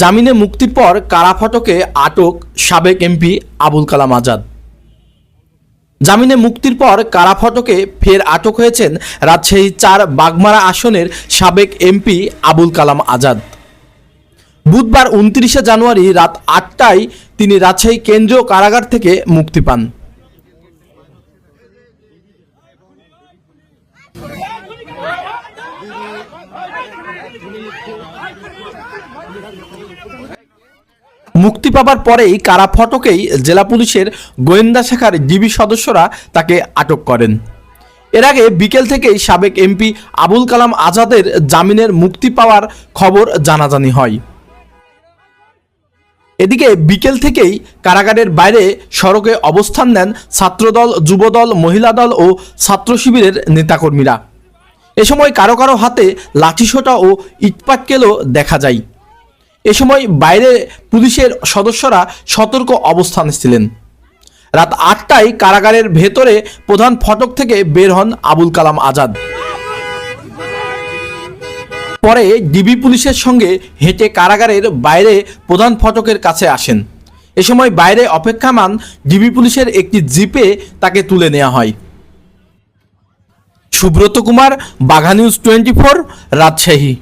জামিনে মুক্তির পর কারাফটকে আটক সাবেক এমপি আবুল কালাম আজাদ। জামিনে মুক্তির পর কারাফটকে ফের আটক হয়েছেন রাজশাহী চার বাগমারা আসনের সাবেক এমপি আবুল কালাম আজাদ। বুধবার উনত্রিশে জানুয়ারি রাত আটটায় তিনি রাজশাহী কেন্দ্রীয় কারাগার থেকে মুক্তি পান। মুক্তি পাবার পরেই কারা ফটকেই জেলা পুলিশের গোয়েন্দা শাখার ডিবি সদস্যরা তাকে আটক করেন। এর আগে বিকেল থেকেই সাবেক এমপি আবুল কালাম আজাদের জামিনের মুক্তি পাওয়ার খবর জানাজানি হয়। এদিকে বিকেল থেকেই কারাগারের বাইরে সড়কে অবস্থান নেন ছাত্রদল, যুবদল মহিলা দল ও ছাত্র শিবিরের নেতাকর্মীরা। এ সময় কারও কারও হাতে লাঠিসোঁটা ও ইটপাটকেলও দেখা যায়। এ সময় বাইরে পুলিশের সদস্যরা সতর্ক অবস্থানে ছিলেন। রাত আটটায় কারাগারের ভেতরে প্রধান ফটক থেকে বের হন আবুল কালাম আজাদ। পরে ডিবি পুলিশের সঙ্গে হেঁটে কারাগারের বাইরে প্রধান ফটকের কাছে আসেন। এ সময় বাইরে অপেক্ষামান ডিবি পুলিশের একটি জিপে তাকে তুলে নেওয়া হয়। Subrata Kumar Bagha news twenty four Rajshahi.